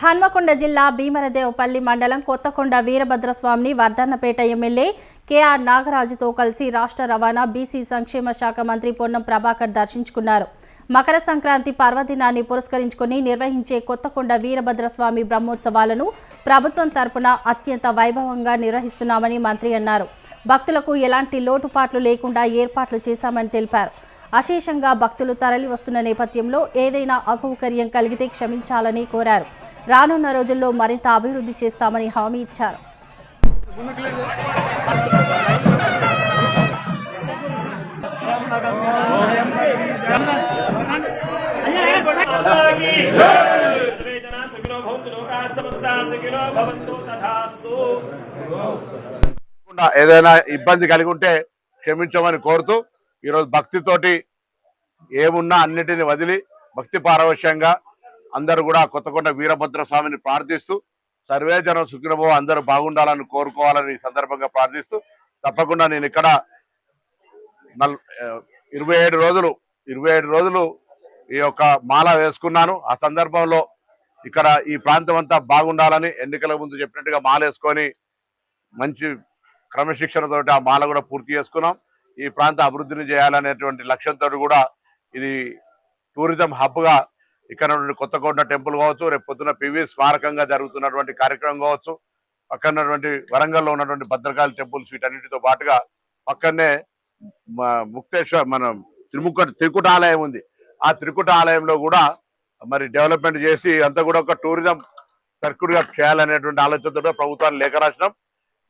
హన్మకొండ జిల్లా భీమరదేవపల్లి మండలం కొత్తకొండ వీరభద్రస్వామిని వర్ధన్నపేట ఎమ్మెల్యే కేఆర్ నాగరాజుతో కలిసి రాష్ట్ర రవాణా బీసీ సంక్షేమ శాఖ మంత్రి పొన్నం ప్రభాకర్ దర్శించుకున్నారు. మకర సంక్రాంతి పర్వదినాన్ని పురస్కరించుకుని నిర్వహించే కొత్తకొండ వీరభద్రస్వామి బ్రహ్మోత్సవాలను ప్రభుత్వం తరపున అత్యంత వైభవంగా నిర్వహిస్తున్నామని మంత్రి అన్నారు. భక్తులకు ఎలాంటి లోటుపాట్లు లేకుండా ఏర్పాట్లు చేశామని తెలిపారు. అశేషంగా భక్తులు తరలి వస్తున్న నేపథ్యంలో ఏదైనా అసౌకర్యం కలిగితే క్షమించాలని కోరారు. రానున్న రోజుల్లో మరింత అభివృద్ధి చేస్తామని హామీ ఇచ్చారు. ఏదైనా ఇబ్బంది కలిగి ఉంటే క్షమించమని కోరుతూ ఈరోజు భక్తితోటి ఏమున్నా అన్నిటిని వదిలి భక్తి పారవశ్యంగా అందరూ కూడా కొత్తకొండ వీరభద్ర స్వామిని ప్రార్థిస్తూ సర్వేజనం సుఖినభో అందరూ బాగుండాలని కోరుకోవాలని ఈ సందర్భంగా ప్రార్థిస్తూ తప్పకుండా నేను ఇక్కడ నల్ ఇరవై ఏడు రోజులు ఇరవై ఏడు రోజులు ఈ యొక్క మాల వేసుకున్నాను. ఆ సందర్భంలో ఇక్కడ ఈ ప్రాంతం అంతా బాగుండాలని ఎన్నికల ముందు చెప్పినట్టుగా మాల వేసుకొని మంచి క్రమశిక్షణతోటి ఆ మాల కూడా పూర్తి చేసుకున్నాం. ఈ ప్రాంత అభివృద్ధిని చేయాలనేటువంటి లక్ష్యంతో కూడా ఇది టూరిజం హబ్గా ఇక్కడ నుండి కొత్తకొండ టెంపుల్ కావచ్చు రేపు పొద్దున పివి స్మారకంగా జరుగుతున్నటువంటి కార్యక్రమం కావచ్చు పక్కన ఉన్నటువంటి వరంగల్లో ఉన్నటువంటి భద్రకాళి టెంపుల్స్ వీటన్నిటితో పాటుగా పక్కనే ముక్తేశ్వర మన త్రిముఖ త్రికుట ఆలయం ఉంది. ఆ త్రికుట ఆలయంలో కూడా మరి డెవలప్మెంట్ చేసి అంతా కూడా ఒక టూరిజం సర్క్యూట్గా చేయాలనేటువంటి ఆలోచనతో ప్రభుత్వాన్ని లేఖ రాసినాం.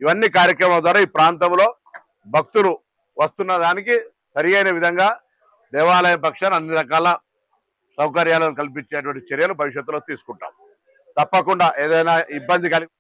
ఇవన్నీ కార్యక్రమాల ద్వారా ఈ ప్రాంతంలో భక్తులు వస్తున్న దానికి సరి అయిన విధంగా దేవాలయం పక్షాన్ని అన్ని రకాల సౌకర్యాలను కల్పించేటువంటి చర్యలు భవిష్యత్తులో తీసుకుంటాం. తప్పకుండా ఏదైనా ఇబ్బంది కలిగి